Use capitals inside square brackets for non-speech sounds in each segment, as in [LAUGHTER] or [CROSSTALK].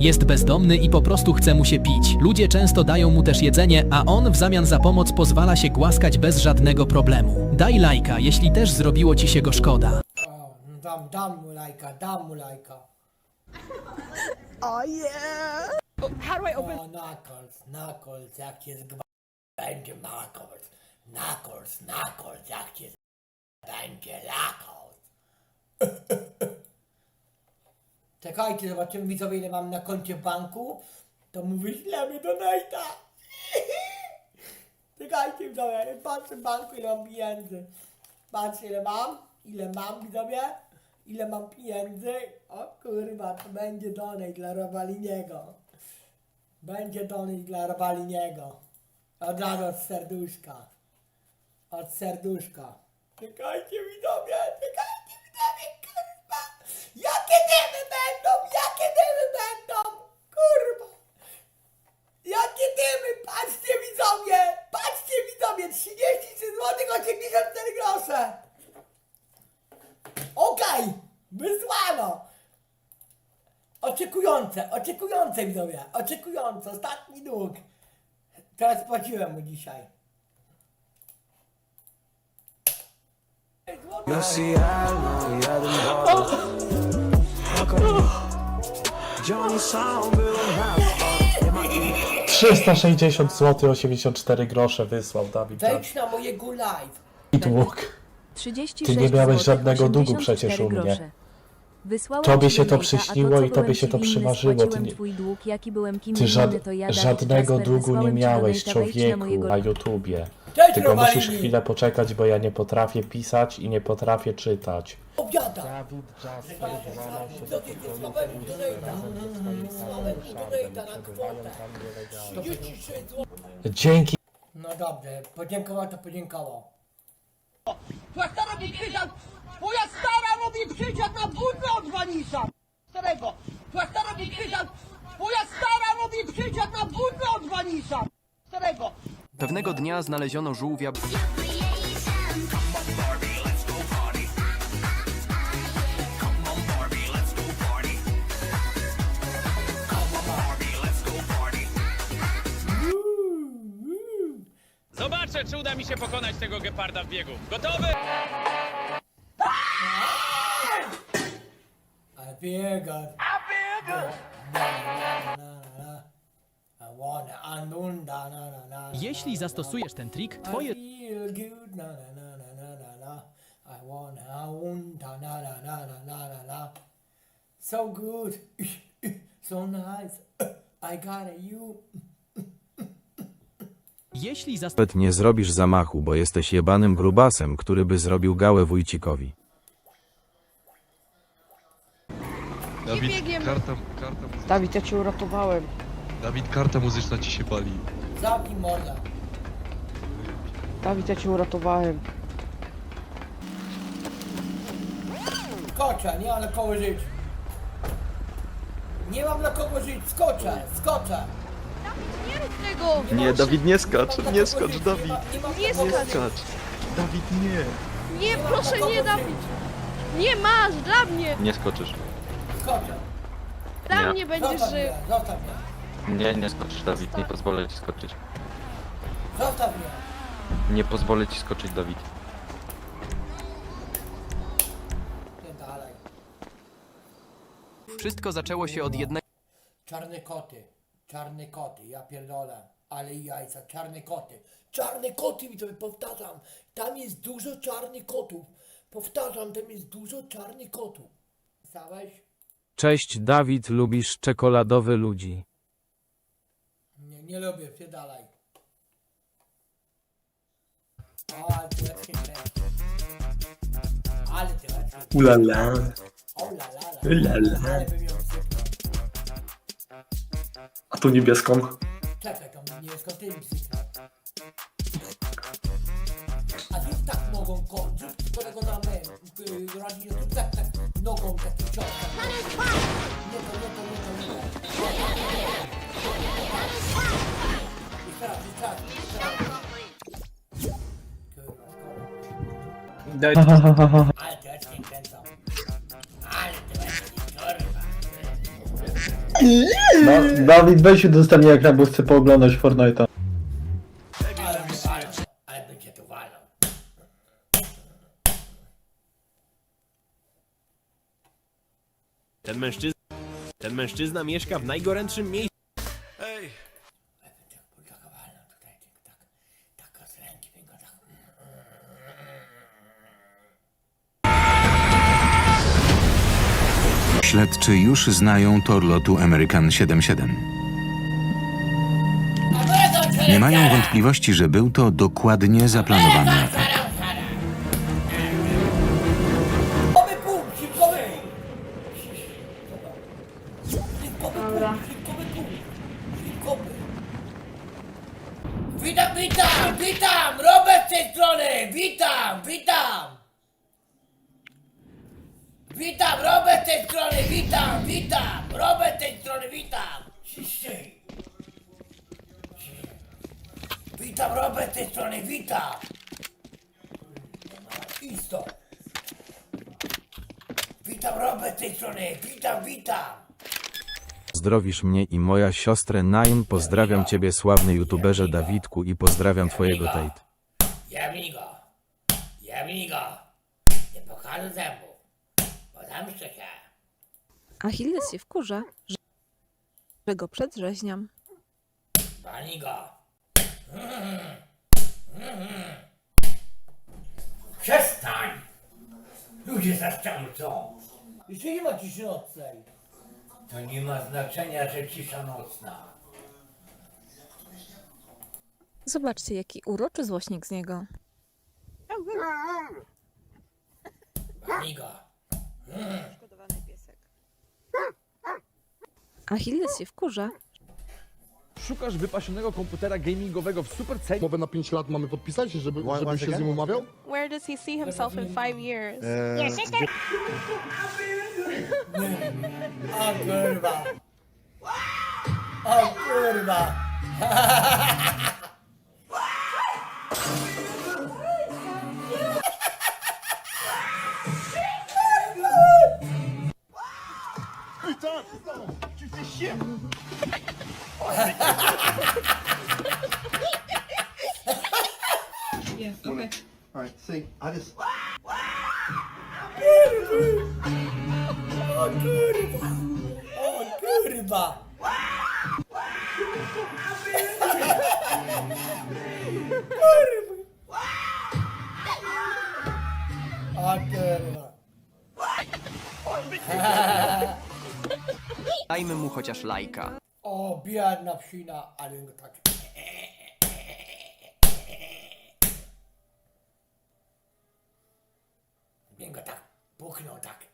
Jest bezdomny i po prostu chce mu się pić. Ludzie często dają mu też jedzenie, a on w zamian za pomoc pozwala się głaskać bez żadnego problemu. Daj lajka, jeśli też zrobiło ci się go szkoda. O, no dam, dam mu lajka, dam mu lajka. [LAUGHS] How do I open? O, Knuckles, Knuckles, jak jest gba... Będzie Knuckles, Knuckles, Knuckles, jak jest będzie Knuckles. [LAUGHS] Czekajcie, zobaczymy widzowie ile mam na koncie banku. To mu wyślemy do Nate'a. [LAUGHS] Czekajcie widzowie, patrzę w banku ile mam pieniędzy. Patrzcie ile mam, ile mam widzowie, ile mam pieniędzy. O kurwa, to będzie donate dla Robaliniego. Będzie donate dla Robaliniego. Od razu od serduszka. Od serduszka. Czekajcie widzowie, kurwa. Jakie dymy będą, jakie dymy będą, kurwa. Jakie dymy, patrzcie widzowie, patrzcie widzowie, 33 zł 84 grosze. Okej, wysłano. Oczekujące, oczekujące widzowie, oczekujące, ostatni dług. Teraz płaciłem mu dzisiaj. Nie ma ich 360 zł 84 grosze wysłał Dawid na Wejdź na mojego live. dług. 36 Ty nie miałeś żadnego długu 84 przecież u mnie. Wysłałem Tobie się to przyśniło i tobie się to przymarzyło, ty nie- twój dług, jaki byłem kim Ty żad, to ja, Dawid żadnego długu nie miałeś, człowieku, mojego na YouTubie. Cześć Tylko musisz chwilę poczekać, bo ja nie potrafię pisać i nie potrafię czytać. Obiada. Dawid Jasper włamał się Do tych sławek donata. Sławek donata na kwotę. 36 zł. Dzięki No dobrze, podziękował to podziękował. Stara mi przysiad! Twoja stara robi przysiad na budzę od Wanisza! Starego! Twoja stara mi przysiad! Twoja stara robi przysiad na budzę od Wanisza! Starego! Pewnego dnia znaleziono żółwia Zobaczę, czy uda mi się pokonać tego geparda w biegu. Gotowy? I feel good. I feel good. Na, na, na, na, na. I wanna andunda, na, na, na, na, Jeśli na, zastosujesz ten trik, I twoje feel good, na, na, na, na, na, na, na. I wanna andunda, na, na, na, na, na, na, na. So good. So nice. I got you. jeśli zastosujesz Nawet nie zrobisz zamachu, bo jesteś jebanym grubasem, który by zrobił gałę wójcikowi. Dawid, karta, karta, muzyczna, Dawid, ja cię uratowałem. Dawid, karta muzyczna ci się pali. Zamknij mordę. Dawid, ja cię uratowałem. Skoczę, nie mam na kogo żyć. Nie mam na kogo żyć, skoczę, skoczę. Nie rób tego! Nie, Dawid, nie skacz, nie skacz, Dawid. Nie, ma, nie, skacz. Dawid, nie. Nie, proszę, nie. Dawid! Nie masz, dla mnie! Nie skoczysz. Skoczę. Dla mnie będziesz Zostaw żył! mnie, zostaw mnie. Nie, nie skoczysz, Dawid, nie pozwolę ci skoczyć. Zostaw mnie. Nie pozwolę ci skoczyć, Dawid. Nie dalej. Wszystko zaczęło się od jednego Czarne koty. Czarne koty, ja pierdolę. Ale jajca, czarne koty. Czarne koty, mi to powtarzam. Tam jest dużo czarnych kotów. Powtarzam, tam jest dużo czarnych kotów. Pisałeś? Cześć Dawid, lubisz czekoladowe ludzi. Nie, nie lubię, pierdalaj. O, ale ty Ale ty Ulala. O la la la. Ulala. Ale bym ją sypnął. A tu niebieską. Czekaj, tam nie jest koty psychnął. A tu tak mogą kończyć, którego na y, rodzinie, tu tak, tak, nogą takim ciosem. Nie to, nie to, nie to, nie to. Jeszcze raz, jeszcze raz, jeszcze raz. Oczkiem kręcą. Kurwa. Dawid, weź udostępnij ekran, bo chcę pooglądać Fortnite'a. Mężczyzna... Ten mężczyzna mieszka w najgorętszym miejscu. Tak, tak. Śledczy już znają tor lotu American 77. Nie mają wątpliwości, że był to dokładnie zaplanowany atak. Robert tej strony! Witam, witam! Robert tej strony, witam! Ciszej. Witam, Robert tej strony, witam! Isto! Witam Robert tej strony, witam, witam! Zdrowisz mnie i moja siostrę Naim. Pozdrawiam ciebie, sławny youtuberze Dawidku i pozdrawiam twojego Tate. Jemnij go! Jemnij go! Nie pokażę zębów, bo zemszczę się. Achilles się wkurza, że, go przedrzeźniam. Bani go! Przestań! Ludzie zaszczędzą! Jeszcze nie ma ciszy nocnej. To nie ma znaczenia, że cisza nocna. Zobaczcie, jaki uroczy złośnik z niego. Bani go! Achilles się wkurza, Szukasz wypasionego komputera gamingowego w super cenie. Mowę na 5 lat mamy podpisać, żeby, żebym się z nim umawiał? Where does he see himself in five years? O kurwa! O kurwa! [LAUGHS] Alright, see, I just... O kurwa! O kurwa! Kurwa! O kurwa! Dajmy mu chociaż lajka. O biedna psina, ale go tak... Bym go tak puknął tak.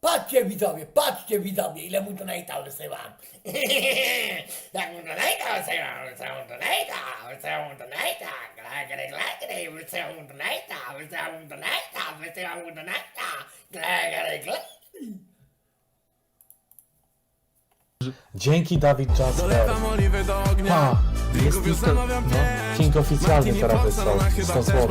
Patrzcie widzowie, patrzcie widzowie, ile mu donate'a wysyłam. [LAUGHS] Jak mu donate'a wysyłam, wysyłam donate'a, wysyłam donate'a, glagry, glagry, wysyłam donate'a, wysyłam donate'a, wysyłam donate'a, glagry, glagry. Dzięki Dawid Jasper. Ha, jest King, no, King oficjalny teraz wysłał 100 zł.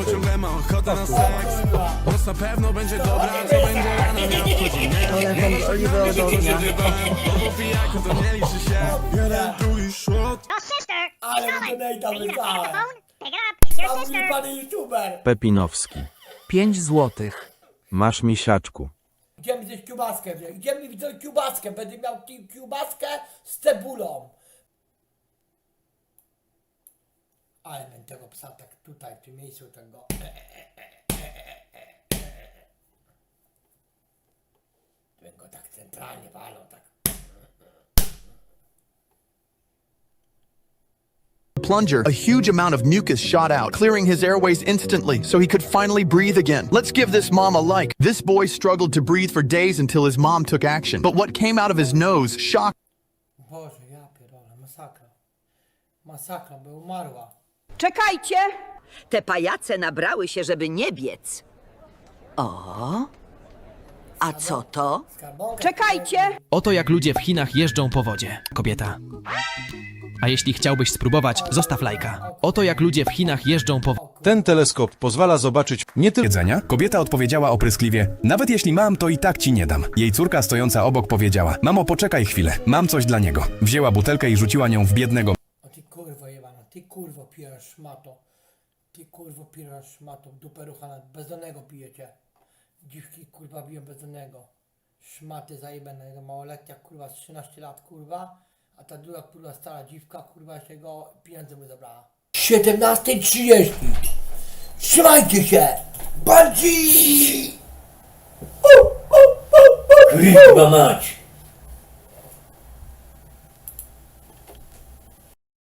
Ale mu donate'a wysłałem. Tam mi pan youtuber. Pepinowski. 5 złotych. Masz misiaczku. Gdzie mi coś kiełbaskę mi wziąć kiełbaskę? Będę miał ki- kiełbaskę z cebulą. Ale będę tego psa tak tutaj, w tym miejscu tego. Będę go tak centralnie walą, tak. Plunger, a huge amount of mucus shot out, clearing his airways instantly so he could finally breathe again. Let's give this mom a like. This boy struggled to breathe for days until his mom took action. But what came out of his nose shocked Boże, ja pierdolę, masakra. Masakra, by umarła. Czekajcie! Te pajace nabrały się, żeby nie biec. O! A co to? Skarbonka. Czekajcie! Oto jak ludzie w Chinach jeżdżą po wodzie. Kobieta. A jeśli chciałbyś spróbować, zostaw lajka. Oto jak ludzie w Chinach jeżdżą po Ten teleskop pozwala zobaczyć nie tylko Jedzenia? Kobieta odpowiedziała opryskliwie: Nawet jeśli mam, to i tak ci nie dam. Jej córka stojąca obok powiedziała: Mamo, poczekaj chwilę, mam coś dla niego. Wzięła butelkę i rzuciła nią w biednego O ty kurwo jebana, ty kurwo pijesz szmato. Ty kurwo pijesz szmato, dupę ruchana, bezdomnego pijecie. Dziwki kurwa biją bezdomnego. Szmaty zajebane, małoletnia kurwa z 13 lat kurwa, a ta druga kurwa stara dziwka kurwa się go pieniądze mu zabrała. 17.30 Trzymajcie się! Bandzi! Kurwa mać!